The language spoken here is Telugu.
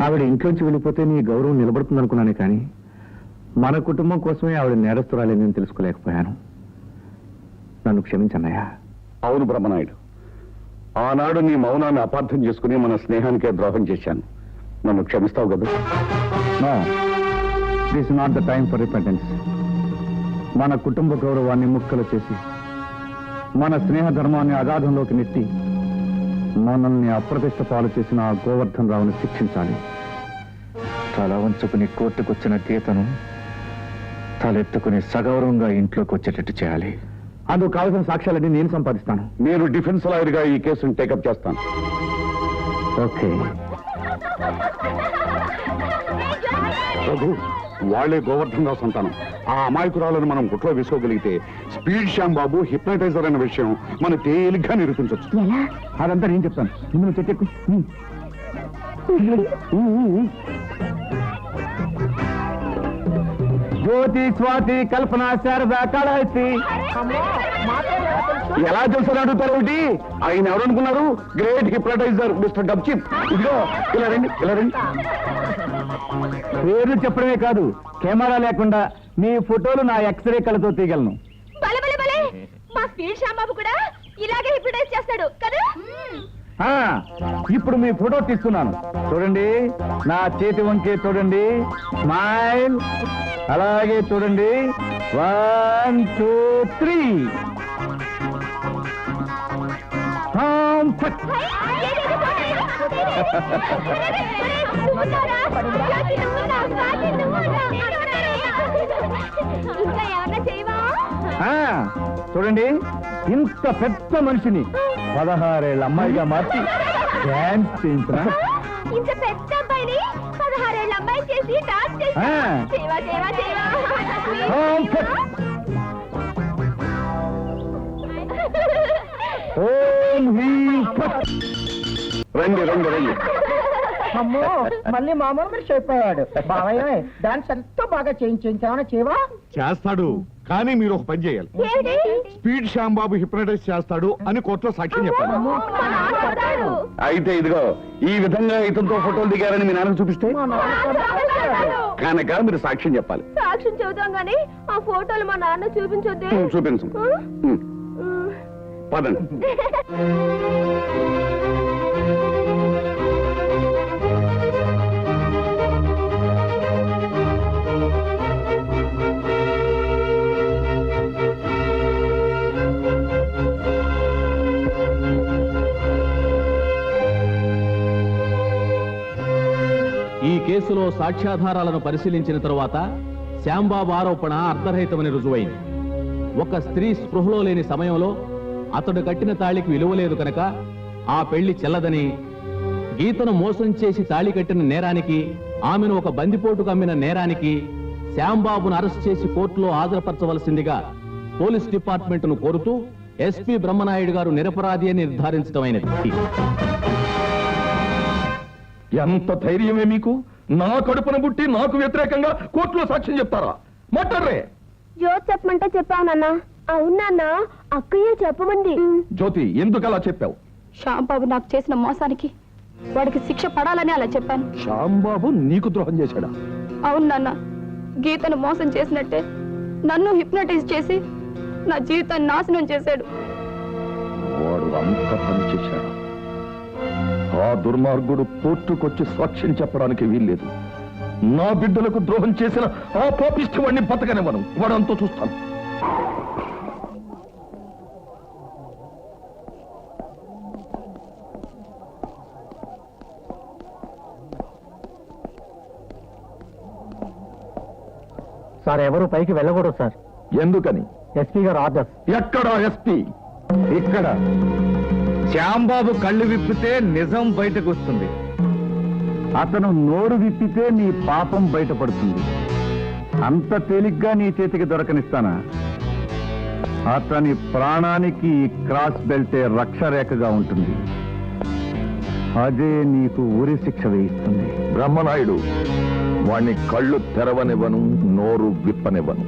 ఆవిడ ఇంట్లోంచి వెళ్ళిపోతే నీ గౌరవం నిలబడుతుంది అనుకున్నానే కానీ మన కుటుంబం కోసమే ఆవిడ నేరస్తురాలేని నేను తెలుసుకోలేకపోయాను. నన్ను క్షమించన్నయ్యా. అవును బ్రహ్మనాయుడు. ఆనాడు నీ మౌనాన్ని అపార్థం చేసుకుని మన స్నేహానికే ద్రోహం చేశాను. నన్ను క్షమిస్తావు కదా no this not the time for repentance మన కుటుంబ గౌరవాన్ని ముక్కలు చేసి మన స్నేహ ధర్మాన్ని అగాధంలోకి నెట్టి మనల్ని అప్రతిష్ట పాలు చేసిన ఆ గోవర్ధన్ రావుని శిక్షించాలి. తల వంచుకుని కోర్టుకొచ్చిన గీతను తలెత్తుకుని సగౌరవంగా ఇంట్లోకి వచ్చేటట్టు చేయాలి. అందుకు కావలసిన సాక్ష్యాలన్నీ నేను సంపాదిస్తాను. నేను డిఫెన్స్ లాయర్గా ఈ కేసును టేకప్ చేస్తాను. ఓకే. రఘు వాళ్ళే గోవర్ధన్ రావు సంతానం ఆ అమాయకురాలను మనం గుట్లో వేసుకోగలిగితే స్పీడ్ శ్యామ్ బాబు హిప్నటైజర్ అనే విషయం మన తేలిగ్గా నిరూపించవచ్చు అదంతా నేను చెప్తాను. ముందు చెట్టెక్కు జ్యోతి స్వాతి కల్పన శారద కళహస్తి. ఎలా తెలుసని అడుగుతారు ఒకటి ఆయన ఎవరు అనుకున్నారు? గ్రేట్ హిప్నటైజర్ మిస్టర్ డబ్చిప్ ఇదిగో ఇలా రండి ఇలా రండి. పేర్లు చెప్పడమే కాదు కెమెరా లేకుండా మీ ఫోటోలు నా ఎక్స్రే కళ్ళతో తీయగలను. మా స్పీడ్ కూడా ఇలాగే హిప్నటైజ్ చేస్తాడు కదా? ఇప్పుడు మీ ఫోటో తీస్తున్నాను చూడండి నా చేతి వంకే చూడండి. స్మైల్. అలాగే చూడండి. One two three. చూడండి ఇంత పెద్ద మనిషిని. పదహారేళ్ళ అమ్మాయిగా మార్చి డాన్స్ చేయించిన ఇంత పెద్ద అబ్బాయిని పదహారేళ్ళ అమ్మాయి చేసి డాన్స్ చేసి ఆ. ఓం హ్రీం ఫట్. రండి రండి రండి అమ్మో మళ్ళీ మామూలు మనిషి అయిపోయాడు బావయ్య డాన్స్ ఎంతో బాగా చేయించామని చేవా చేస్తాడు కానీ మీరు ఒక పని చేయాలి. స్పీడ్ శ్యామ్ బాబు హిప్నటైజ్ చేస్తాడు అని కోర్టులో సాక్ష్యం చెప్పాలి. అయితే ఇదిగో ఈ విధంగా ఇతనితో ఫోటోలు దిగారని మీ నాన్న చూపిస్తే. కనుక మీరు సాక్ష్యం చెప్పాలి. సాక్ష్యం చెబుతాం గానీ ఆ ఫోటోలు మా నాన్న చూపించొద్దే. చూపించు. పదండి. కేసులో సాక్ష్యాధారాలను పరిశీలించిన తరువాత శ్యాంబాబు ఆరోపణ అర్ధరహితమని రుజువైంది. ఒక స్త్రీ స్పృహలో లేని సమయంలో అతడు కట్టిన తాళికి విలువలేదు కనుక ఆ పెళ్ళి చెల్లదని గీతను మోసం చేసి తాళి కట్టిన నేరానికి ఆమెను ఒక బందిపోటుకు అమ్మిన నేరానికి శ్యాంబాబును అరెస్ట్ చేసి కోర్టులో హాజరుపరచవలసిందిగా పోలీస్ డిపార్ట్మెంట్ను కోరుతూ ఎస్పీ బ్రహ్మనాయుడు గారు నిరపరాధి అని నిర్ధారించడమైనది ఎంత ధైర్యమే మీకు? నా కడుపున పుట్టి నాకు వ్యతిరేకంగా కోర్టులో సాక్ష్యం చెప్తారా? మాట్లాడరే. జ్యోతి చెప్పమంటే చెప్పావు నాన్న. అవునా అక్కయ్య చెప్పమంది. జ్యోతి ఎందుకు అలా చెప్పావు? శ్యాంబాబు నాకు చేసిన మోసానికి వాడికి శిక్ష పడాలని అలా చెప్పాను. శ్యాంబాబు నీకు ద్రోహం చేశాడా? అవును నాన్న గీతను మోసం చేసినట్టే నన్ను హిప్నటైజ్ చేసి నా జీవితాన్ని నాశనం చేశాడు. వాడు అంత పని చేశాడా? ఆ దుర్మార్గుడు కోర్టుకొచ్చి సాక్ష్యం చెప్పడానికి వీల్లేదు. నా బిడ్డలకు ద్రోహం చేసిన ఆ పాపిష్టి వాడిని బతకనివ్వను. వాడంతో చూస్తాను. సార్ ఎవరు పైకి వెళ్ళకూడదు సార్. ఎందుకని? ఎస్పీ గారు ఆర్డర్స్ ఎక్కడా ఎస్పీ? ఇక్కడ. శ్యాంబాబు కళ్ళు విప్పితే నిజం బయటకు వస్తుంది. అతను నోరు విప్పితే నీ పాపం బయటపడుతుంది. అంత తేలిగ్గా నీ చేతికి దొరకనిస్తానా? అతని ప్రాణానికి క్రాస్ బెల్టే రక్షరేఖగా ఉంటుంది. అదే నీకు ఉరి శిక్ష వేయిస్తుంది. బ్రహ్మనాయుడు వాణ్ణి కళ్ళు తెరవనివ్వను నోరు విప్పనివ్వను.